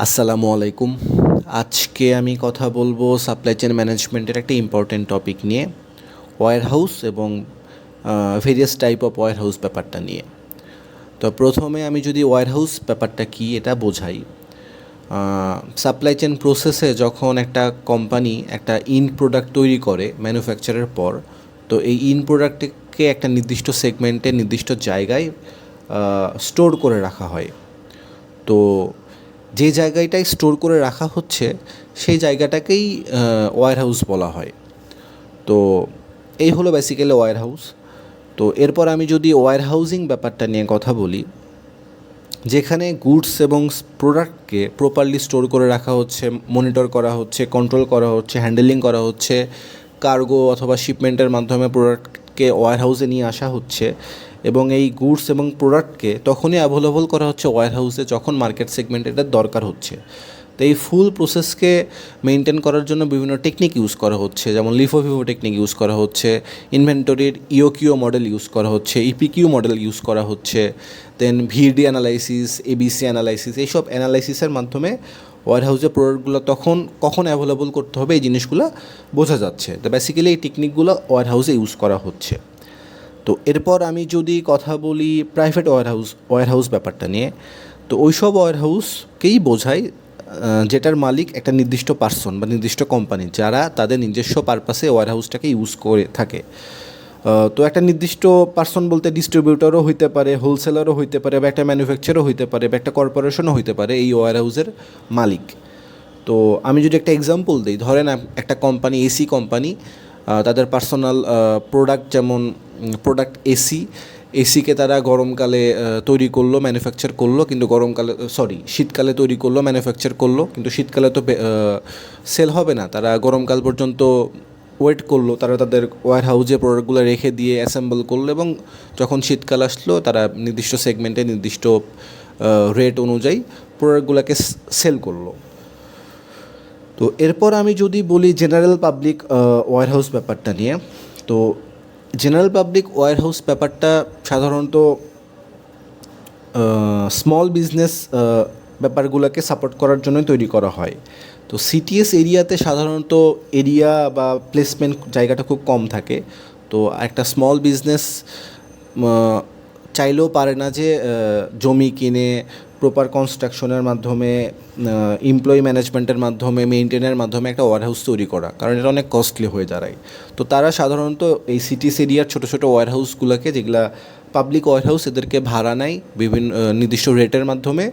আসসালামু আলাইকুম। আজকে আমি কথা বলব সাপ্লাই চেন ম্যানেজমেন্টের একটা ইম্পর্টেন্ট টপিক নিয়ে ওয়ার হাউস এবং various type of warehouse ব্যাপারটা নিয়ে। তো প্রথমে আমি যদি ওয়ার হাউস ব্যাপারটা কী এটা বোঝাই। সাপ্লাই চেন প্রসেসে যখন একটা কোম্পানি একটা ইন প্রোডাক্ট তৈরি করে ম্যানুফ্যাকচারের পর, তো এই ইন প্রোডাক্টকে একটা নির্দিষ্ট সেগমেন্টে নির্দিষ্ট জায়গায় স্টোর করে রাখা হয়। তো যে জায়গাটায় স্টোর করে রাখা হচ্ছে, সেই জায়গাটাকেই ওয়ার হাউস বলা হয়। তো এই হলো বেসিক্যালি ওয়ার হাউস তো এরপর আমি যদি ওয়ার হাউজিং ব্যাপারটা নিয়ে কথা বলি, যেখানে গুডস এবং প্রোডাক্টকে প্রপারলি স্টোর করে রাখা হচ্ছে মনিটর করা হচ্ছে কন্ট্রোল করা হচ্ছে হ্যান্ডেলিং করা হচ্ছে কার্গো অথবা শিপমেন্টের মাধ্যমে প্রোডাক্টকে ওয়ার হাউসে নিয়ে আসা হচ্ছে এবং এই গুডস এবং প্রোডাক্টকে তখনই অ্যাভেলেবল করা হচ্ছে ওয়ার হাউসে যখন মার্কেট সেগমেন্ট এটার দরকার হচ্ছে। তো এই ফুল প্রসেসকে মেনটেন করার জন্য বিভিন্ন টেকনিক ইউজ করা হচ্ছে, যেমন লিফো ভিভো টেকনিক ইউজ করা হচ্ছে, ইনভেন্টরির ইওকিও মডেল ইউজ করা হচ্ছে, ইপিকিউ মডেল ইউজ করা হচ্ছে, then VD analysis ABC analysis, এইসব অ্যানালাইসিসের মাধ্যমে ওয়ার হাউসে প্রোডাক্টগুলো তখন কখন অ্যাভেলেবল করতে হবে এই জিনিসগুলো বোঝা যাচ্ছে। তো বেসিক্যালি এই টেকনিকগুলো ওয়ার হাউসে ইউজ করা হচ্ছে। তো এরপর আমি যদি কথা বলি private warehouse warehouse ব্যাপারটা নিয়ে, তো ওইসব ওয়ার হাউসকেই বোঝায় যেটার মালিক একটা নির্দিষ্ট পার্সন বা নির্দিষ্ট কোম্পানি যারা তাদের নিজস্ব পারপাসে ওয়ার হাউসটাকে ইউজ করে থাকে। তো একটা নির্দিষ্ট পার্সন বলতে ডিস্ট্রিবিউটরও হইতে পারে হোলসেলারও হইতে পারে, বা একটা ম্যানুফ্যাকচারও হইতে পারে, বা একটা কর্পোরেশনও হইতে পারে এই ওয়ার হাউসের মালিক। তো আমি যদি একটা এক্সাম্পল দিই, ধরেন একটা কোম্পানি এসি কোম্পানি তাদের পার্সোনাল প্রোডাক্ট যেমন প্রোডাক্ট এসি এসিকে তারা গরমকালে তৈরি করল ম্যানুফ্যাকচার করল, কিন্তু গরমকালে সরি শীতকালে তৈরি করল ম্যানুফ্যাকচার করল, কিন্তু শীতকালে তো সেল হবে না। তারা গরমকাল পর্যন্ত ওয়েট করল, তারা তাদের ওয়ার হাউসে প্রোডাক্টগুলো রেখে দিয়ে অ্যাসেম্বল করল এবং যখন শীতকাল আসলো, তারা নির্দিষ্ট সেগমেন্টে নির্দিষ্ট রেট অনুযায়ী প্রোডাক্টগুলোকে সেল করল। তো এরপর আমি যদি বলি জেনারেল পাবলিক ওয়ার হাউস ব্যাপারটা নিয়ে, তো জেনারেল পাবলিক ওয়ার হাউস ব্যাপারটা সাধারণত স্মল বিজনেস ব্যাপারগুলোকে সাপোর্ট করার জন্য তৈরি করা হয়। তো সিটিএস এরিয়াতে সাধারণত এরিয়া বা প্লেসমেন্ট জায়গাটা খুব কম থাকে। তো একটা স্মল বিজনেস চাইলেও পারে না যে জমি কিনে প্রপার কনস্ট্রাকশনের মাধ্যমে এমপ্লয়ি ম্যানেজমেন্টের মাধ্যমে মেনটেনের মাধ্যমে একটা ওয়ার হাউস তৈরি করা, কারণ এটা অনেক কস্টলি হয়ে দাঁড়ায়। তো তারা সাধারণত এই সিটিস এরিয়ার ছোটো ছোটো ওয়ার হাউসগুলোকে যেগুলা পাবলিক ওয়ার হাউস এদেরকে ভাড়া নেয় বিভিন্ন নির্দিষ্ট রেটের মাধ্যমে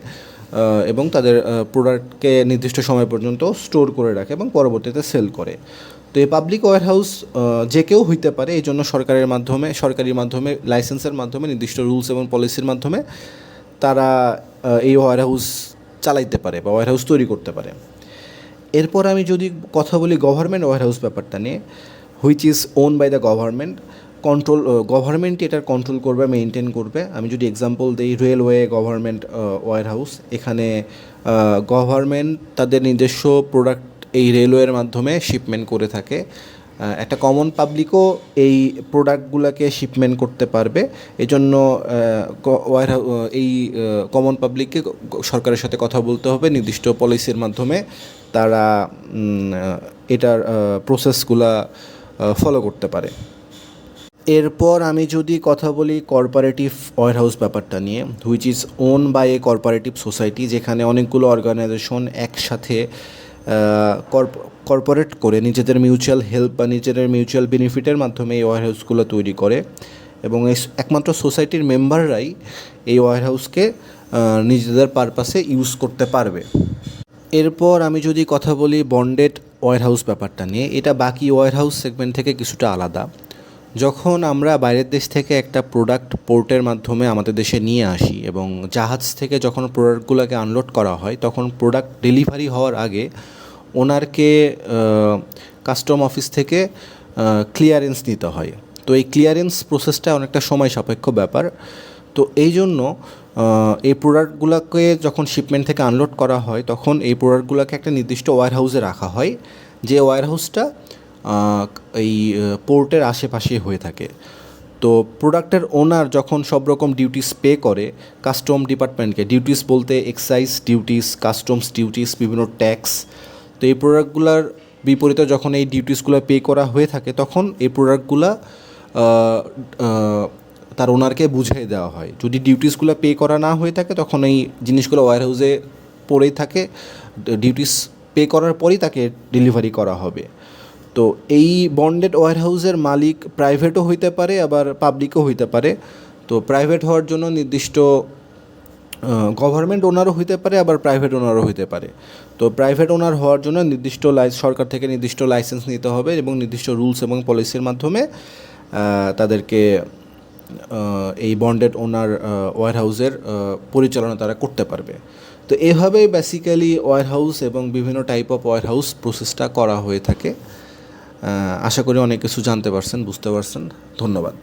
এবং তাদের প্রোডাক্টকে নির্দিষ্ট সময় পর্যন্ত স্টোর করে রাখে এবং পরবর্তীতে সেল করে। তো এই পাবলিক ওয়ার হাউস যে কেউ হইতে পারে, এই জন্য সরকারের মাধ্যমে, সরকারি মাধ্যমে লাইসেন্সের মাধ্যমে, নির্দিষ্ট রুলস এবং পলিসির মাধ্যমে তারা এই ওয়ার হাউস চালাইতে পারে বা ওয়ার হাউস তৈরি করতে পারে। এরপর আমি যদি কথা বলি গভর্নমেন্ট ওয়ার হাউস ব্যাপারটা নিয়ে which is own by the government control গভর্নমেন্টই এটার কন্ট্রোল করবে মেনটেন করবে। আমি যদি এক্সাম্পল দিই রেলওয়ে গভর্নমেন্ট ওয়ার হাউস এখানে গভর্নমেন্ট তাদের নিজস্ব প্রোডাক্ট এই রেলওয়ের মাধ্যমে শিপমেন্ট করে থাকে। একটা কমন পাবলিকও এই প্রোডাক্টগুলোকে শিপমেন্ট করতে পারবে। এজন্য এই কমন পাবলিককে সরকারের সাথে কথা বলতে হবে। নির্দিষ্ট পলিসির মাধ্যমে তারা এটার প্রসেসগুলা ফলো করতে পারে। এরপর আমি যদি কথা বলি কর্পোরেটিভ ওয়ার হাউস ব্যাপারটা নিয়ে which is own by a corporative society যেখানে অনেকগুলো অর্গানাইজেশন একসাথে কর্পোরেট করে নিজেদের মিউচুয়াল হেল্প বা নিজেদের মিউচুয়াল বেনিফিটের মাধ্যমে এই ওয়ার হাউসগুলো তৈরি করে এবং এই একমাত্র সোসাইটির মেম্বাররাই এই ওয়ার হাউসকে নিজেদের পারপাসে ইউজ করতে পারবে। এরপর আমি যদি কথা বলি বন্ডেড ওয়ার হাউস ব্যাপারটা নিয়ে, এটা বাকি ওয়ার হাউস সেগমেন্ট থেকে কিছুটা আলাদা। যখন আমরা বাইরের দেশ থেকে একটা প্রোডাক্ট পোর্টের মাধ্যমে আমাদের দেশে নিয়ে আসি এবং জাহাজ থেকে যখন প্রোডাক্টগুলোকে আনলোড করা হয়, তখন প্রোডাক্ট ডেলিভারি হওয়ার আগে ওনারকে কাস্টম অফিস থেকে ক্লিয়ারেন্স নিতে হয়। তো এই ক্লিয়ারেন্স প্রসেসটা অনেকটা সময় সাপেক্ষ ব্যাপার। তো এই জন্য এই প্রোডাক্টগুলোকে যখন শিপমেন্ট থেকে আনলোড করা হয়, তখন এই প্রোডাক্টগুলোকে একটা নির্দিষ্ট ওয়ার হাউসে রাখা হয়। যে ওয়ার হাউসটা এই পোর্টের আশেপাশে হয়ে থাকে। তো প্রোডাক্টের ওনার যখন সব রকম ডিউটিস পে করে কাস্টম ডিপার্টমেন্টকে ডিউটিস বলতে এক্সাইজ ডিউটিস কাস্টমস ডিউটিস বিভিন্ন ট্যাক্স তো এই প্রোডাক্টগুলোর বিপরীতে যখন এই ডিউটিসগুলো পে করা হয়ে থাকে, তখন এই প্রোডাক্টগুলো তার ওনারকে বুঝিয়ে দেওয়া হয়। যদি ডিউটিসগুলো পে করা না হয়ে থাকে, তখন এই জিনিসগুলো ওয়ার হাউসে পড়েই থাকে। ডিউটিস পে করার পরই তাকে ডেলিভারি করা হবে। তো এই বন্ডেড ওয়ার হাউসের মালিক প্রাইভেটও হইতে পারে, আবার পাবলিকও হইতে পারে। তো প্রাইভেট হওয়ার জন্য নির্দিষ্ট গভর্নমেন্ট ওনারও হইতে পারে, আবার প্রাইভেট ওনারও হইতে পারে। তো প্রাইভেট ওনার হওয়ার জন্য নির্দিষ্ট লাইস সরকার থেকে নির্দিষ্ট লাইসেন্স নিতে হবে এবং নির্দিষ্ট রুলস এবং পলিসির মাধ্যমে তাদেরকে এই বন্ডেড ওনার ওয়ার হাউসের পরিচালনা তারা করতে পারবে। তো এভাবেই বেসিক্যালি ওয়ার হাউস এবং বিভিন্ন টাইপ অফ ওয়ার হাউস প্রসেসটা করা হয়ে থাকে। আশা করি অনেক কিছু জানতে পারছেন বুঝতে পারছেন। ধন্যবাদ।